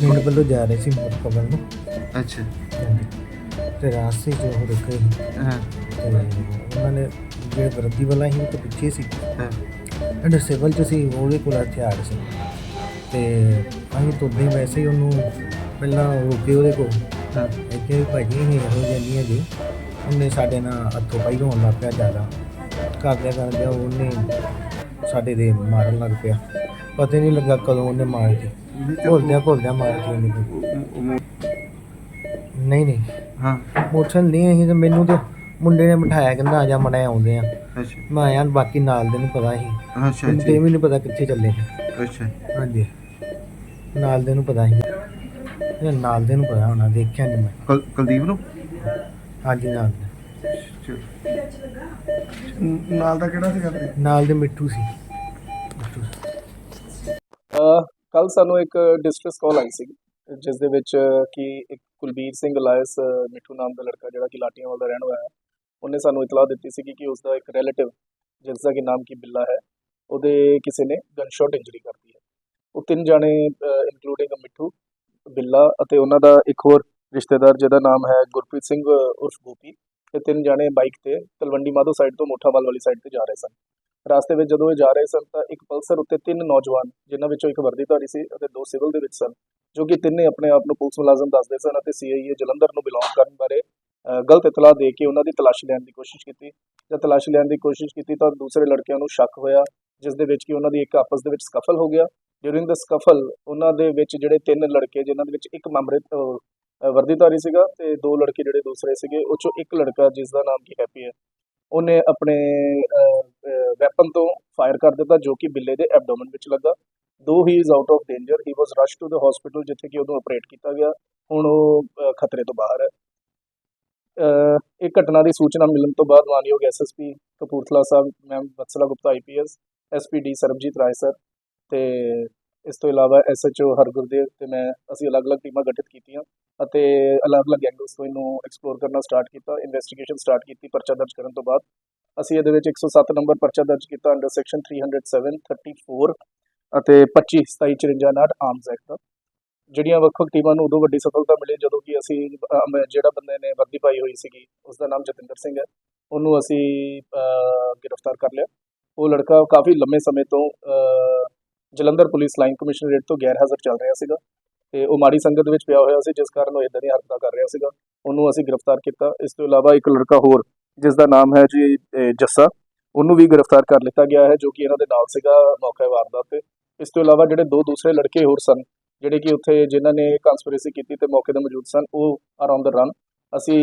ਪਿੰਡ ਵੱਲੋਂ ਜਾ ਰਹੇ ਸੀ ਮੁਰਕਬਲ ਨੂੰ। ਅੱਛਾ। ਹਾਂਜੀ। ਤੇ ਰਾਸਤੇ 'ਚ ਉਹ ਰੁਕੇ ਸੀ। ਹਾਂ। ਤੇ ਉਹਨਾਂ ਨੇ ਜਿਹੜੇ ਵਰਦੀ ਵਾਲਾ ਸੀ ਉਹ ਤੋਂ ਪਿੱਛੇ ਸੀ। ਹਾਂ। ਜਿਹੜੇ ਸਿਵਲ 'ਚ ਸੀ ਉਹਦੇ ਕੋਲ ਹਥਿਆਰ ਸੀ। ਤੇ ਅਸੀਂ ਤੁਰਦੇ ਵੈਸੇ ਹੀ ਉਹਨੂੰ ਪਹਿਲਾਂ ਰੁਕੇ ਉਹਦੇ ਕੋਲ। ਹਾਂ। ਇੱਥੇ ਵੀ ਭਾਜੀ ਇਹ ਇਹੋ ਜਿਹੀ ਨਹੀਂ ਹੈਗੀ। ਉਹਨੇ ਸਾਡੇ ਨਾਲ ਹੱਥੋਂ ਪਾਈ ਹੋਣ ਲੱਗ ਪਿਆ ਜ਼ਿਆਦਾ। ਕਰਦਿਆਂ ਕਰਦਿਆਂ ਉਹਨੇ ਸਾਡੇ ਦੇ ਮਾਰਨ ਲੱਗ ਪਿਆ। ਪਤਾ ਹੀ ਨਹੀਂ ਲੱਗਾ ਕਦੋਂ ਉਹਨੇ ਮਾਰਤੀ ਘੋਲਦਿਆਂ ਘੋਲਦਿਆਂ ਮਾਰਤੀ ਉਹਨੇ। ਨਹੀਂ ਨਹੀਂ। ਹਾਂ। ਮੋਟਰਸਾਈਕਲ ਨਹੀਂ ਅਸੀਂ ਤੇ ਮੈਨੂੰ ਤੇ ਮੁੰਡੇ ਨੇ ਬਿਠਾਇਆ ਕਹਿੰਦਾ ਆ ਜਾ ਮੜਾ ਆਉਂਦੇ ਆ। ਅੱਛਾ। ਮੈਂ ਆਇਆ ਬਾਕੀ ਨਾਲ ਦੇ ਨੂੰ ਪਤਾ ਸੀ। ਅੱਛਾ ਮੈਨੂੰ ਤੇ ਵੀ ਨਹੀਂ ਪਤਾ ਕਿੱਥੇ ਚੱਲੇ ਅੱਛਾ। ਹਾਂਜੀ। ਨਾਲ ਦੇ ਨੂੰ ਪਤਾ ਸੀ। ਇਹ ਨਾਲ ਦੇ ਨੂੰ ਪਤਾ ਹੋਣਾ ਦੇਖਿਆ ਨਹੀਂ ਮੈਂ। ਕੁਲ- ਕੁਲਦੀਪ ਨੂੰ? ਹਾਂਜੀ ਨਾਲ ਦੇ। ਨਾਲ ਦਾ ਕਿਹੜਾ ਸੀਗਾ ਨਾਲ ਦੇ ਮਿੱਠੂ ਸੀ। ਕੱਲ ਸਾਨੂੰ ਇੱਕ ਡਿਸਟ੍ਰੈਸ ਕਾਲ ਆਈ ਸੀ ਜਿਸ ਦੇ ਵਿੱਚ ਕਿ ਇੱਕ ਕੁਲਬੀਰ ਸਿੰਘ ਲਾਇਸ, ਮਿੱਠੂ ਨਾਮ ਦਾ ਲੜਕਾ ਜਿਹੜਾ ਕਿ ਲਾਟੀਆਂਵਾਲ ਦਾ ਰਹਿਣ ਵਾਲਾ ਹੈ, ਉਹਨੇ ਸਾਨੂੰ ਇਤਲਾਹ ਦਿੱਤੀ ਸੀ ਕਿ ਉਸ ਦਾ ਇੱਕ ਰਿਲੇਟਿਵ ਜਿਸ ਦਾ ਕਿ ਨਾਮ ਕੀ ਬਿੱਲਾ ਹੈ, ਉਹਦੇ ਕਿਸੇ ਨੇ ਗਨਸ਼ਾਟ ਇੰਜਰੀ ਕਰਤੀ ਹੈ। ਉਹ ਤਿੰਨ ਜਾਣੇ ਇਨਕਲੂਡਿੰਗ ਮਿੱਠੂ, ਬਿੱਲਾ ਅਤੇ ਉਹਨਾਂ ਦਾ ਇੱਕ ਹੋਰ ਰਿਸ਼ਤੇਦਾਰ ਜਿਹਦਾ ਨਾਮ ਹੈ ਗੁਰਪ੍ਰੀਤ ਸਿੰਘ ਉਰਫ ਗੋਪੀ, ਇਹ ਤਿੰਨ ਜਾਣੇ ਬਾਈਕ ਤੇ ਤਲਵੰਡੀ ਮਾਧੋ ਸਾਈਡ ਤੋਂ ਮੋਠਾਵਾਲ ਵਾਲੀ ਸਾਈਡ ਤੇ ਜਾ ਰਹੇ ਸਨ। ਰਾਸਤੇ ਵਿੱਚ ਜਦੋਂ ਇਹ ਜਾ ਰਹੇ ਸਨ ਤਾਂ ਇੱਕ ਪਲਸਰ ਉੱਤੇ ਤਿੰਨ ਨੌਜਵਾਨ, ਜਿਨ੍ਹਾਂ ਵਿੱਚੋਂ ਇੱਕ ਵਰਦੀਧਾਰੀ ਸੀ ਅਤੇ ਦੋ ਸਿਵਲ ਦੇ ਵਿੱਚ ਸਨ, ਜੋ ਕਿ ਤਿੰਨੇ ਆਪਣੇ ਆਪ ਨੂੰ ਪੁਲਿਸ ਮੁਲਾਜ਼ਮ ਦੱਸਦੇ ਸਨ ਅਤੇ ਸੀਆਈਏ ਜਲੰਧਰ ਨੂੰ ਬਿਲੋਂਗ ਕਰਨ ਬਾਰੇ ਗਲਤ ਇਤਲਾਹ ਦੇ ਕੇ ਉਹਨਾਂ ਦੀ ਤਲਾਸ਼ ਲੈਣ ਦੀ ਕੋਸ਼ਿਸ਼ ਕੀਤੀ। ਜਦ ਤਲਾਸ਼ ਲੈਣ ਦੀ ਕੋਸ਼ਿਸ਼ ਕੀਤੀ ਤਾਂ ਦੂਸਰੇ ਲੜਕਿਆਂ ਨੂੰ ਸ਼ੱਕ ਹੋਇਆ, ਜਿਸ ਦੇ ਵਿੱਚ ਕਿ ਉਹਨਾਂ ਦੀ ਇੱਕ ਆਪਸ ਦੇ ਵਿੱਚ ਸਕਫਲ ਹੋ ਗਿਆ। ਡਿਊਰਿੰਗ ਦ ਸਕਫਲ ਉਹਨਾਂ ਦੇ ਵਿੱਚ ਜਿਹੜੇ ਤਿੰਨ ਲੜਕੇ, ਜਿਨ੍ਹਾਂ ਦੇ ਵਿੱਚ ਇੱਕ ਮਾਮਰਿਤ ਵਰਦੀਧਾਰੀ ਸੀਗਾ ਤੇ ਦੋ ਲੜਕੇ ਜਿਹੜੇ ਦੂਸਰੇ ਸੀਗੇ, ਉਹ ਚੋਂ ਇੱਕ ਲੜਕਾ, ਜਿਸ ਦਾ ਨਾਮ ਕੀ ਹੈਪੀ ਹੈ, ਉਹਨੇ ਆਪਣੇ ਵੈਪਨ ਤੋਂ ਫਾਇਰ ਕਰ ਦਿੱਤਾ, ਜੋ ਕਿ ਬਿੱਲੇ ਦੇ ਐਬਡੋਮਨ ਵਿੱਚ ਲੱਗਾ। Though he is out of danger he was rush to the hospital ਜਿੱਥੇ ਕਿ ਉਹਨੂੰ ਆਪਰੇਟ ਕੀਤਾ ਗਿਆ। ਹੁਣ ਉਹ ਖਤਰੇ ਤੋਂ ਬਾਹਰ ਹੈ। ਇਹ ਘਟਨਾ ਦੀ ਸੂਚਨਾ ਮਿਲਣ ਤੋਂ ਬਾਅਦ ਮਾਨਯੋਗ ਐਸਐਸਪੀ ਕਪੂਰਥਲਾ ਸਾਹਿਬ ma'am Batsala Gupta IPS SPD Sarabjit Rai sir ਤੇ ਇਸ ਤੋਂ ਇਲਾਵਾ ਐਸਐਚਓ ਹਰਗੁਰਦੇਵ ਤੇ ਮੈਂ, ਅਸੀਂ ਅਲੱਗ-ਅਲੱਗ ਟੀਮਾਂ ਗਠਿਤ ਕੀਤੀਆਂ ਅਤੇ ਅਲੱਗ-ਅਲੱਗ ਐਂਗਲਸ ਤੋਂ ਇਹਨੂੰ ਐਕਸਪਲੋਰ ਕਰਨਾ ਸਟਾਰਟ ਕੀਤਾ ਇਨਵੈਸਟੀਗੇਸ਼ਨ ਸਟਾਰਟ ਕੀਤੀ, ਪਰਚਾ ਦਰਜ ਕਰਨ ਤੋਂ ਬਾਅਦ। ਅਸੀਂ ਇਹਦੇ ਵਿੱਚ 107 ਨੰਬਰ ਪਰਚਾ ਦਰਜ ਕੀਤਾ ਅੰਡਰ ਸੈਕਸ਼ਨ 307 34 ਅਤੇ 25 27 54 59 ਆਰਮਸ ਐਕਟ ਦਾ। ਜਿਹੜੀਆਂ ਵੱਖ-ਵੱਖ ਟੀਮਾਂ ਨੂੰ ਉਦੋਂ ਵੱਡੀ ਸਫਲਤਾ ਮਿਲੀ ਜਦੋਂ ਕਿ ਅਸੀਂ ਜਿਹੜਾ ਬੰਦੇ ਨੇ ਵਰਦੀ ਪਾਈ ਹੋਈ ਸੀਗੀ ਉਸ ਦਾ ਨਾਮ ਜਤਿੰਦਰ ਸਿੰਘ ਹੈ। ਉਹਨੂੰ ਅਸੀਂ ਗ੍ਰਿਫਤਾਰ ਕਰ ਲਿਆ। ਉਹ ਲੜਕਾ ਕਾਫੀ ਲੰਮੇ ਸਮੇਂ ਤੋਂ ਜਲੰਧਰ ਪੁਲਿਸ ਲਾਈਨ ਕਮਿਸ਼ਨਰੇਟ ਤੋਂ ਗੈਰ ਹਾਜ਼ਰ ਚੱਲ ਰਿਹਾ ਸੀਗਾ ਤੇ ਉਹ ਮਾੜੀ ਸੰਗਤ ਵਿੱਚ ਪਿਆ ਹੋਇਆ ਸੀ, ਜਿਸ ਕਾਰਨ ਉਹ ਇਦਾਂ ਦੀਆਂ ਹਰਕਤਾਂ ਕਰ ਰਿਹਾ ਸੀਗਾ। ਉਹਨੂੰ ਅਸੀਂ ਗ੍ਰਿਫਤਾਰ ਕੀਤਾ। ਇਸ ਤੋਂ ਇਲਾਵਾ ਇੱਕ ਲੜਕਾ ਹੋਰ ਜਿਸ ਦਾ ਨਾਮ ਹੈ ਜੀ ਜੱਸਾ। ਉਹਨੂੰ ਵੀ ਗ੍ਰਿਫਤਾਰ ਕਰ ਲਿੱਤਾ ਗਿਆ ਹੈ, ਜੋ ਕਿ ਇਹਨਾਂ ਦੇ ਨਾਲ ਸੀਗਾ ਮੌਕੇ ਵਾਰਦਾਤ ਤੇ। ਇਸ ਤੋਂ ਇਲਾਵਾ ਜਿਹੜੇ ਦੋ ਦੂਸਰੇ ਲੜਕੇ ਹੋਰ ਸਨ, ਜਿਹੜੇ ਕਿ ਉੱਥੇ ਜਿਨ੍ਹਾਂ ਨੇ ਕਨਸਪੀਰੇਸੀ ਕੀਤੀ ਤੇ ਮੌਕੇ ਤੇ ਮੌਜੂਦ ਸਨ, ਉਹ ਆਰ ਔਨ ਦ ਰਨ ਅਸੀਂ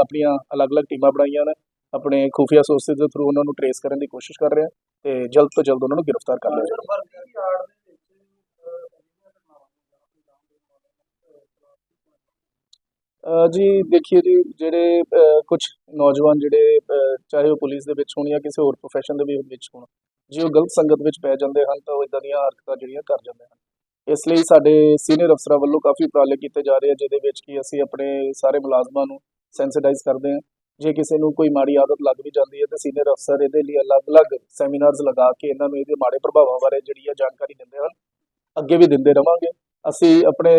ਆਪਣੀਆਂ ਅਲੱਗ-ਅਲੱਗ ਟੀਮਾਂ ਬਣਾਈਆਂ ਨੇ। ਆਪਣੇ ਖੂਫੀਆ ਸੋਰਸਿਸ ਦੇ ਥਰੂ ਉਹਨਾਂ ਨੂੰ ਟਰੇਸ ਕਰਨ ਦੀ ਕੋਸ਼ਿਸ਼ ਕਰ ਰਹੇ ਹਾਂ ਤੇ ਜਲਦ ਤੋਂ ਜਲਦ ਉਹਨਾਂ ਨੂੰ ਗ੍ਰਿਫਤਾਰ ਕਰ ਲਿਆ ਜਾਵੇਗਾ ਜੀ, ਦੇਖੀਏ ਜੀ, ਜਿਹੜੇ ਕੁਝ ਨੌਜਵਾਨ ਜਿਹੜੇ ਚਾਹੇ ਉਹ ਪੁਲਿਸ ਦੇ ਵਿੱਚ ਹੋਣ ਜਾਂ ਕਿਸੇ ਹੋਰ ਪ੍ਰੋਫੈਸ਼ਨ ਦੇ ਵੀ ਵਿੱਚ ਹੋਣ, ਜੇ ਉਹ ਗਲਤ ਸੰਗਤ ਵਿੱਚ ਪੈ ਜਾਂਦੇ ਹਨ, ਤਾਂ ਉਹ ਇਦਾਂ ਦੀਆਂ ਹਰਕਤਾਂ ਜਿਹੜੀਆਂ ਕਰ ਜਾਂਦੇ ਹਨ। ਇਸ ਲਈ ਸਾਡੇ ਸੀਨੀਅਰ ਅਫਸਰਾਂ ਵੱਲੋਂ ਕਾਫੀ ਉਪਰਾਲੇ ਕੀਤੇ ਜਾ ਰਹੇ ਆ, ਜਿਹਦੇ ਵਿੱਚ ਕਿ ਅਸੀਂ ਆਪਣੇ ਸਾਰੇ ਮੁਲਾਜ਼ਮਾਂ ਨੂੰ ਸੈਂਸਿਟਾਈਜ਼ ਕਰਦੇ ਹਾਂ। ਜੇ ਕਿਸੇ ਨੂੰ ਕੋਈ ਮਾੜੀ ਆਦਤ ਲੱਗ ਵੀ ਜਾਂਦੀ ਹੈ, ਤਾਂ ਸੀਨੀਅਰ ਅਫਸਰ ਇਹਦੇ ਲਈ ਅਲੱਗ-ਅਲੱਗ ਸੈਮੀਨਾਰਸ ਲਗਾ ਕੇ ਇਹਨਾਂ ਨੂੰ ਇਹਦੇ ਮਾੜੇ ਪ੍ਰਭਾਵਾਂ ਬਾਰੇ ਜਿਹੜੀ ਆ ਜਾਣਕਾਰੀ ਦਿੰਦੇ ਹਨ। ਅੱਗੇ ਵੀ ਦਿੰਦੇ ਰਵਾਂਗੇ। ਅਸੀਂ ਆਪਣੇ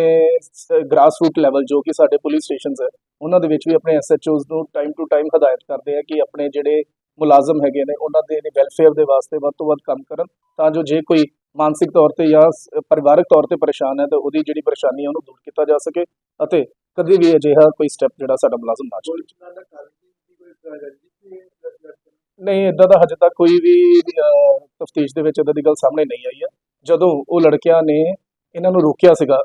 ਗ੍ਰਾਸ ਰੂਟ ਲੈਵਲ ਜੋ ਕਿ ਸਾਡੇ ਪੁਲਿਸ ਸਟੇਸ਼ਨਸ ਹੈ, ਉਹਨਾਂ ਦੇ ਵਿੱਚ ਵੀ ਆਪਣੇ ਐਸਐਚਓਜ਼ ਨੂੰ ਟਾਈਮ ਟੂ ਟਾਈਮ ਹਦਾਇਤ ਕਰਦੇ ਆ ਕਿ ਆਪਣੇ ਜਿਹੜੇ ਮੁਲਾਜ਼ਮ ਹੈਗੇ ਨੇ, ਉਹਨਾਂ ਦੇ ਵੈਲਫੇਅਰ ਦੇ ਵਾਸਤੇ ਵੱਧ ਤੋਂ ਵੱਧ ਕੰਮ ਕਰਨ ਤਾਂ ਜੋ ਜੇ ਕੋਈ ਮਾਨਸਿਕ ਤੌਰ ਤੇ ਜਾਂ ਪਰਿਵਾਰਕ ਤੌਰ ਤੇ ਪਰੇਸ਼ਾਨ ਹੈ ਤਾਂ ਉਹਦੀ ਜਿਹੜੀ ਪਰੇਸ਼ਾਨੀ ਹੈ ਉਹਨੂੰ ਦੂਰ ਕੀਤਾ ਜਾ ਸਕੇ ਅਤੇ ਕਦੇ ਵੀ ਅਜਿਹਾ ਕੋਈ ਸਟੈਪ ਜਿਹੜਾ ਸਾਡਾ ਮੁਲਾਜ਼ਮ ਨਾ ਚੁੱਕੇ ਨਹੀਂ ਇਦਾਂ ਦਾ ਹਜੇ ਤੱਕ ਕੋਈ ਵੀ ਤਫਤੀਸ਼ ਦੇ ਵਿੱਚ ਇਦਾਂ ਦੀ ਗੱਲ ਸਾਹਮਣੇ ਨਹੀਂ ਆਈ ਹੈ। ਜਦੋਂ ਉਹ ਲੜਕਿਆਂ ਨੇ ਇਹਨਾਂ ਨੂੰ ਰੋਕਿਆ ਸੀਗਾ।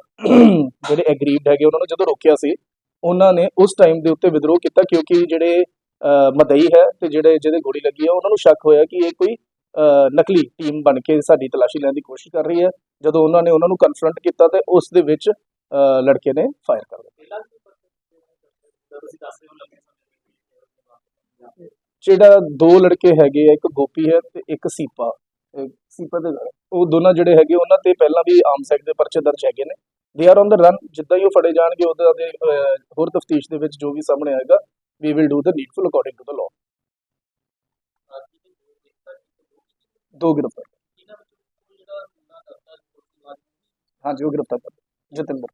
ਜਿਹੜੇ ਐਗਰੀਡ ਹੈਗੇ ਉਹਨਾਂ ਨੂੰ ਜਦੋਂ ਰੋਕਿਆ ਸੀ ਉਹਨਾਂ ਨੇ ਉਸ ਟਾਈਮ ਦੇ ਉੱਤੇ ਵਿਦਰੋਹ ਕੀਤਾ ਕਿਉਂਕਿ ਜਿਹੜੇ ਅਹ, ਮਦਈ ਹੈ ਤੇ ਜਿਹੜੇ ਜਿਹਦੇ ਗੋਲੀ ਲੱਗੀ ਹੈ ਉਹਨਾਂ ਨੂੰ ਸ਼ੱਕ ਹੋਇਆ ਕਿ ਇਹ ਕੋਈ ਨਕਲੀ ਟੀਮ ਬਣ ਕੇ ਸਾਡੀ ਤਲਾਸ਼ੀ ਲੈਣ ਦੀ ਕੋਸ਼ਿਸ਼ ਕਰ ਰਹੀ ਹੈ। ਜਦੋਂ ਉਹਨਾਂ ਨੇ ਉਹਨਾਂ ਨੂੰ ਕਨਫਰੰਟ ਕੀਤਾ ਤੇ ਉਸ ਦੇ ਵਿੱਚ ਅਹ, ਲੜਕੇ ਨੇ ਫਾਇਰ ਕਰ ਦਿੱਤਾ। ਜਿਹੜਾ ਦੋ ਲੜਕੇ ਹੈਗੇ ਆ ਇੱਕ ਗੋਪੀ ਹੈ ਤੇ ਇੱਕ ਸੀਪਾ। ਇਹ ਸੀਪਾ ਉਹ ਦੋਨਾਂ ਜਿਹੜੇ ਹੈਗੇ, ਉਹਨਾਂ ਤੇ ਪਹਿਲਾਂ ਵੀ ਆਮ ਸੈਕ ਦੇ ਪਰਚੇ ਦਰਜ ਹੈਗੇ ਨੇ। They are on the run ਜਿੱਦਾਂ ਹੀ ਉਹ ਫੜੇ ਜਾਣਗੇ, ਉਹਦਾ ਦੇ ਹੋਰ ਤਫਤੀਸ਼ ਦੇ ਵਿੱਚ ਜੋ ਵੀ ਸਾਹਮਣੇ ਆਏਗਾ we will do the needful according to the law ਦੋ ਗ੍ਰਿਫਤਾਰ। ਹਾਂਜੀ, ਉਹ ਗ੍ਰਿਫਤਾਰ ਕਰ ਜਤਿੰਦਰ।